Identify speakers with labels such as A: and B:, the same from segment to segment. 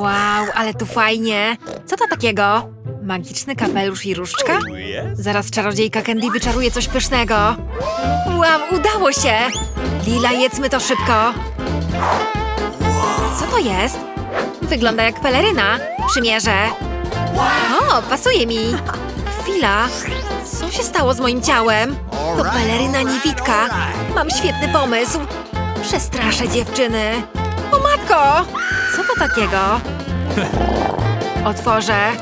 A: Wow, ale tu fajnie. Co to takiego? Magiczny kapelusz i różdżka? Zaraz czarodziejka Candy wyczaruje coś pysznego. Wow, udało się! Lila, jedzmy to szybko. Co to jest? Wygląda jak peleryna. Przymierzę. O, pasuje mi. Chwila. Co się stało z moim ciałem? To peleryna niewidka. Mam świetny pomysł. Przestraszę dziewczyny. O matko! To takiego? Otworzę.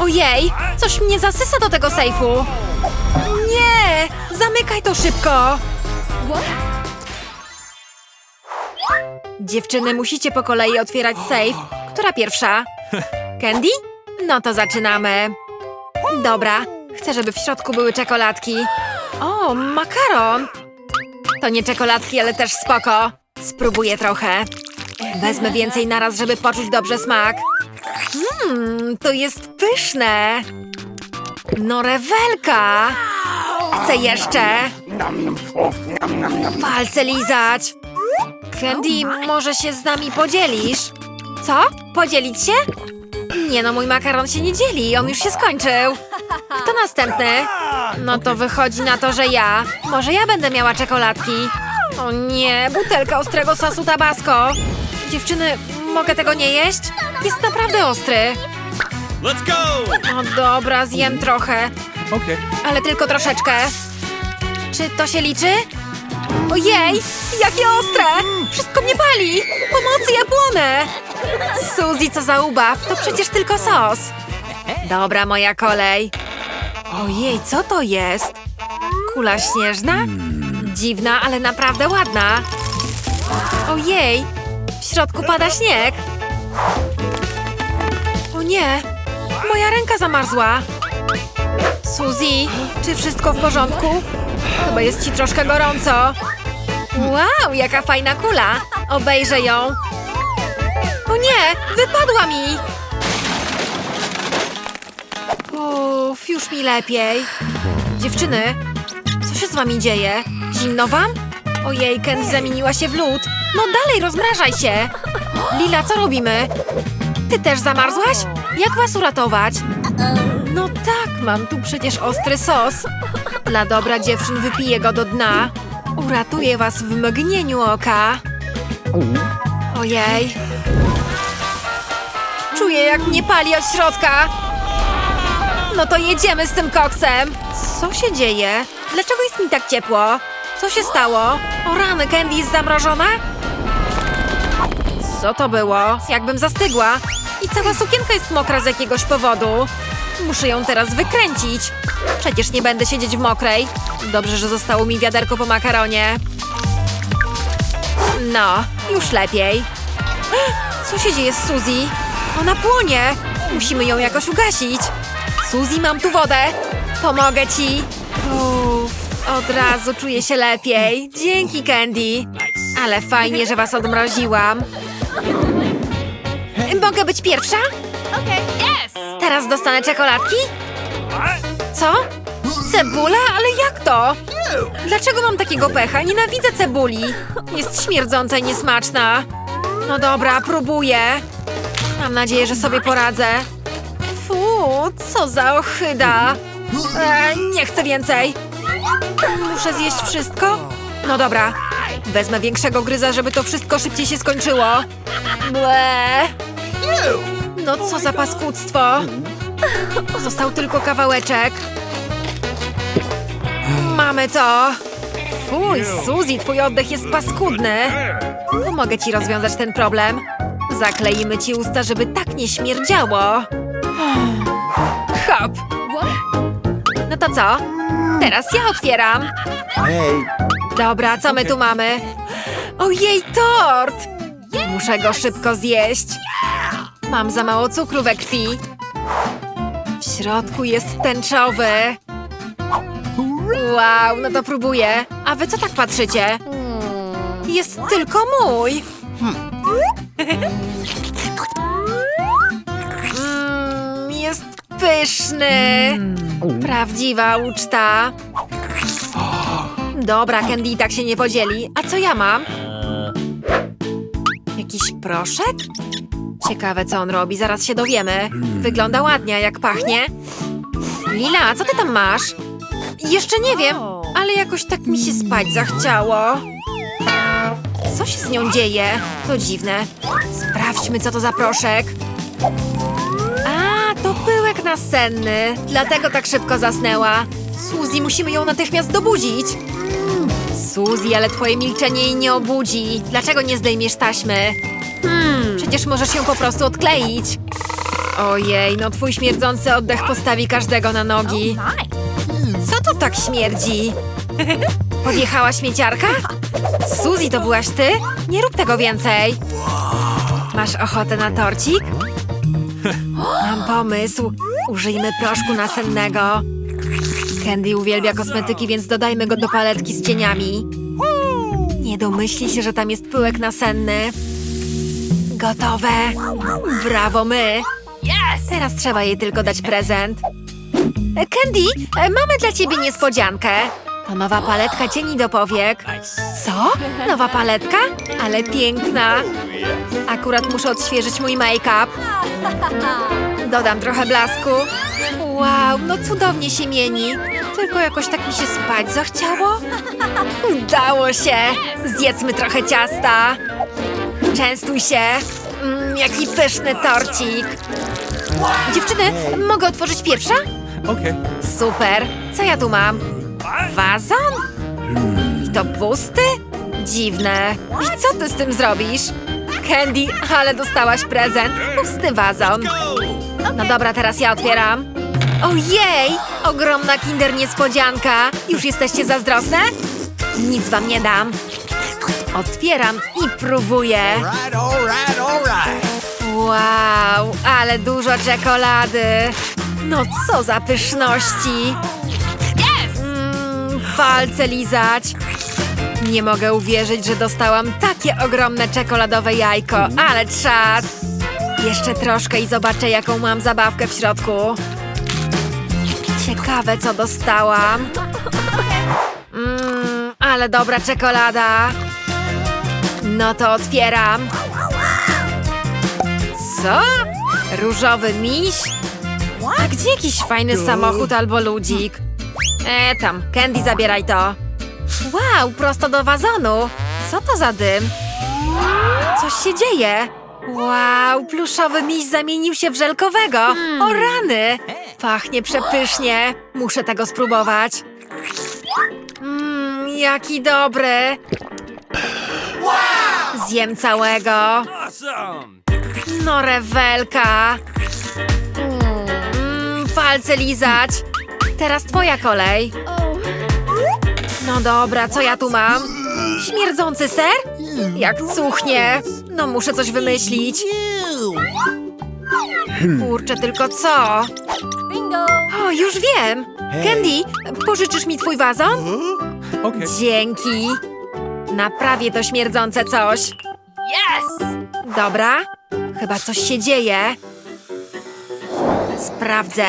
A: Ojej! Coś mnie zasysa do tego sejfu. Nie! Zamykaj to szybko! Dziewczyny, musicie po kolei otwierać sejf. Która pierwsza? Candy? No to zaczynamy. Dobra, chcę, żeby w środku były czekoladki. O, makaron! To nie czekoladki, ale też spoko. Spróbuję trochę. Wezmę więcej naraz, żeby poczuć dobrze smak. Mmm, to jest pyszne. No rewelka. Chcę jeszcze. Palce lizać. Candy, może się z nami podzielisz? Co? Podzielić się? Nie no, mój makaron się nie dzieli, on już się skończył. Kto następny? No to wychodzi na to, że ja. Może ja będę miała czekoladki. O nie, butelka ostrego sosu tabasco. Dziewczyny, mogę tego nie jeść? Jest naprawdę ostry.
B: Let's go!
A: O dobra, zjem trochę,
B: Okay.
A: ale tylko troszeczkę. Czy to się liczy? Ojej, jakie ostre! Wszystko mnie pali! Pomocy, ja płonę! Suzy, co za ubaw, to przecież tylko sos. Dobra, moja kolej. Ojej, co to jest? Kula śnieżna? Dziwna, ale naprawdę ładna. Ojej, w środku pada śnieg. O nie, moja ręka zamarzła. Suzy, czy wszystko w porządku? Chyba jest ci troszkę gorąco. Wow, jaka fajna kula. Obejrzę ją. O nie, wypadła mi. Uff, już mi lepiej. Dziewczyny, co się z wami dzieje? Zimno wam? Ojej, Candy zamieniła się w lód. No dalej, rozmrażaj się. Lila, co robimy? Ty też zamarzłaś? Jak was uratować? No tak, mam tu przecież ostry sos. Dla dobra dziewczyn wypiję go do dna. Uratuję was w mgnieniu oka. Ojej. Czuję, jak mnie pali od środka. No to jedziemy z tym koksem. Co się dzieje? Dlaczego jest mi tak ciepło? Co się stało? O rany, Candy jest zamrożona? Co to było? Jakbym zastygła. I cała sukienka jest mokra z jakiegoś powodu. Muszę ją teraz wykręcić. Przecież nie będę siedzieć w mokrej. Dobrze, że zostało mi wiaderko po makaronie. No, już lepiej. Co się dzieje z Suzy? Ona płonie. Musimy ją jakoś ugasić. Suzy, mam tu wodę. Pomogę ci. Uff, od razu czuję się lepiej. Dzięki, Candy. Ale fajnie, że was odmroziłam. Mogę być pierwsza? Teraz dostanę czekoladki? Co? Cebula? Ale jak to? Dlaczego mam takiego pecha? Nienawidzę cebuli. Jest śmierdząca i niesmaczna. No dobra, próbuję. Mam nadzieję, że sobie poradzę. Fu, co za ochyda. E, nie chcę więcej. Muszę zjeść wszystko? No dobra. Wezmę większego gryza, żeby to wszystko szybciej się skończyło. Ble. No co za paskudztwo. Został tylko kawałeczek. Mamy to. Fuj, Suzy, twój oddech jest paskudny. Pomogę ci rozwiązać ten problem. Zakleimy ci usta, żeby tak nie śmierdziało. Hop. No to co? Teraz ja otwieram.
C: Hey,
A: Dobra, co my tu mamy? Ojej, tort! Muszę go szybko zjeść. Mam za mało cukru we krwi. W środku jest tęczowy. Wow, no to próbuję. A wy co tak patrzycie? Jest tylko mój. Mm, jest pyszny. Prawdziwa uczta. Dobra, Candy i tak się nie podzieli. A co ja mam? Jakiś proszek? Ciekawe, co on robi, zaraz się dowiemy. Wygląda ładnie, jak pachnie. Lila, co ty tam masz? Jeszcze nie wiem, ale jakoś tak mi się spać zachciało. Co się z nią dzieje? To dziwne. Sprawdźmy, co to za proszek. A, to pyłek nasenny. Dlatego tak szybko zasnęła. Suzy, musimy ją natychmiast dobudzić. Suzy, ale twoje milczenie jej nie obudzi. Dlaczego nie zdejmiesz taśmy? Hmm, przecież możesz ją po prostu odkleić. Ojej, no twój śmierdzący oddech postawi każdego na nogi. Co to tak śmierdzi? Podjechała śmieciarka? Suzy, to byłaś ty? Nie rób tego więcej. Masz ochotę na torcik? Mam pomysł. Użyjmy proszku nasennego. Candy uwielbia kosmetyki, więc dodajmy go do paletki z cieniami. Nie domyśli się, że tam jest pyłek nasenny. Gotowe. Brawo my. Teraz trzeba jej tylko dać prezent. Candy, mamy dla ciebie niespodziankę. To nowa paletka cieni do powiek. Co? Nowa paletka? Ale piękna. Akurat muszę odświeżyć mój make-up. Dodam trochę blasku. Wow, no cudownie się mieni. Tylko jakoś tak mi się spać zachciało. Udało się. Zjedzmy trochę ciasta. Częstuj się. Mm, jaki pyszny torcik. Dziewczyny, mogę otworzyć pierwsza?
B: Okay.
A: Super. Co ja tu mam? Wazon? I to pusty? Dziwne. I co ty z tym zrobisz? Candy, ale dostałaś prezent. Pusty wazon. No dobra, teraz ja otwieram. Ojej! Ogromna kinder niespodzianka. Już jesteście zazdrosne? Nic wam nie dam. Otwieram i próbuję. Wow, ale dużo czekolady. No co za pyszności. Mm, palce lizać. Nie mogę uwierzyć, że dostałam takie ogromne czekoladowe jajko, ale czad. Jeszcze troszkę i zobaczę, jaką mam zabawkę w środku. Ciekawe, co dostałam. Mmm, ale dobra czekolada. No to otwieram. Co? Różowy miś? A gdzie jakiś fajny samochód albo ludzik? E, tam, Candy, zabieraj to. Wow, prosto do wazonu. Co to za dym? Coś się dzieje. Wow, pluszowy miś zamienił się w żelkowego. O rany! Pachnie przepysznie. Muszę tego spróbować. Mmm, jaki dobry. Zjem całego. No rewelka. Mm, palce lizać. Teraz twoja kolej. No dobra, co ja tu mam? Śmierdzący ser? Jak cuchnie. No muszę coś wymyślić. Kurczę, tylko co? O, już wiem. Candy, pożyczysz mi twój wazon?
B: Okay.
A: Dzięki. Naprawię to śmierdzące coś. Dobra, chyba coś się dzieje. Sprawdzę.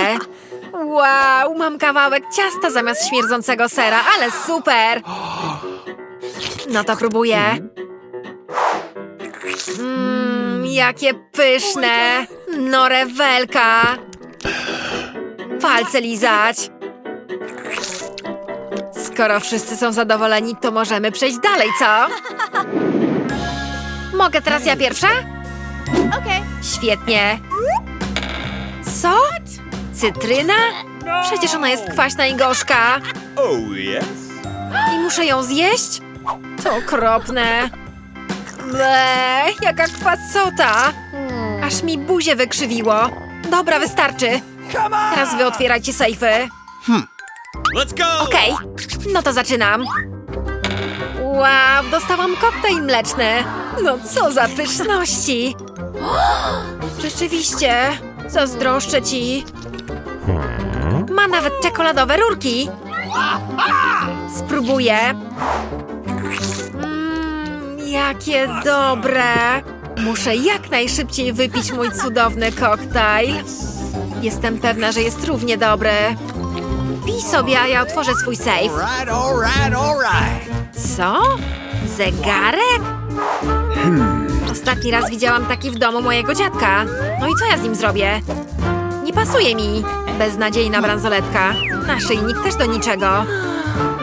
A: Wow, mam kawałek ciasta zamiast śmierdzącego sera, ale super! No to próbuję. Mmm, jakie pyszne! No rewelka! Palce lizać. Skoro wszyscy są zadowoleni, to możemy przejść dalej, co? Mogę teraz ja pierwsza?
D: Okay.
A: Świetnie. Co? Cytryna? Przecież ona jest kwaśna i gorzka.
B: Oh, yes?
A: I muszę ją zjeść? To okropne. Ble, jaka kwasota. Aż mi buzię wykrzywiło. Dobra, wystarczy. Teraz wy otwierajcie sejfy.
B: Let's go!
A: Okej, no to zaczynam. Wow, dostałam koktajl mleczny. No co za pyszności. Rzeczywiście, zazdroszczę ci. Ma nawet czekoladowe rurki. Spróbuję. Mmm, jakie dobre. Muszę jak najszybciej wypić mój cudowny koktajl. Jestem pewna, że jest równie dobry. Pij sobie, a ja otworzę swój
C: right.
A: Co? Zegarek? Ostatni raz widziałam taki w domu mojego dziadka. No i co ja z nim zrobię? Nie pasuje mi. Beznadziejna bransoletka. Naszyjnik też do niczego.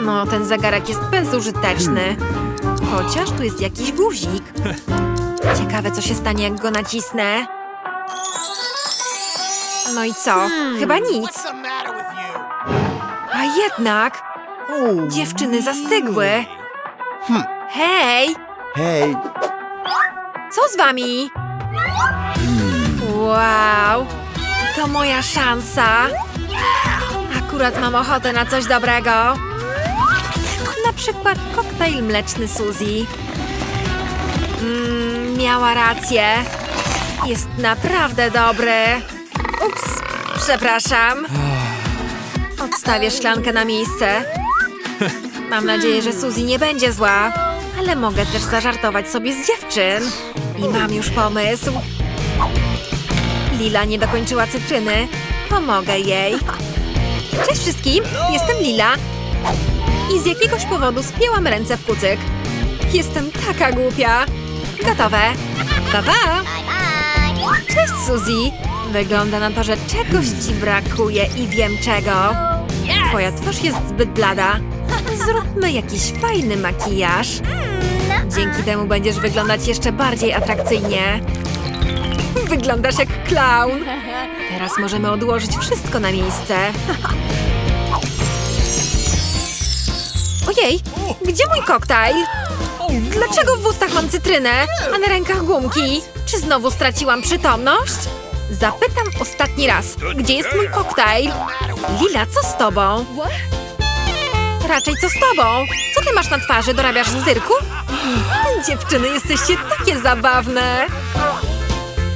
A: No, ten zegarek jest bezużyteczny. Chociaż tu jest jakiś guzik. Ciekawe, co się stanie, jak go nacisnę. No i co? Chyba nic. A jednak dziewczyny zastygły. Hej,
C: Hey.
A: co z wami? Wow, to moja szansa. Akurat mam ochotę na coś dobrego. Na przykład koktajl mleczny Suzy. Mm, miała rację. Jest naprawdę dobry. Ups, przepraszam. Odstawię szklankę na miejsce. Mam nadzieję, że Suzy nie będzie zła. Ale mogę też zażartować sobie z dziewczyn. I mam już pomysł. Lila nie dokończyła cytryny. Pomogę jej. Cześć wszystkim, jestem Lila. I z jakiegoś powodu spięłam ręce w kucyk. Jestem taka głupia. Gotowe. Pa, pa. Suzy. Wygląda na to, że czegoś ci brakuje i wiem czego. Twoja twarz jest zbyt blada. Zróbmy jakiś fajny makijaż. Dzięki temu będziesz wyglądać jeszcze bardziej atrakcyjnie. Wyglądasz jak klaun. Teraz możemy odłożyć wszystko na miejsce. Ojej, gdzie mój koktajl? Dlaczego w ustach mam cytrynę, a na rękach gumki? Czy znowu straciłam przytomność? Zapytam ostatni raz, gdzie jest mój koktajl? Lila, co z tobą? Raczej co z tobą? Co ty masz na twarzy? Dorabiasz w cyrku? Dziewczyny, jesteście takie zabawne.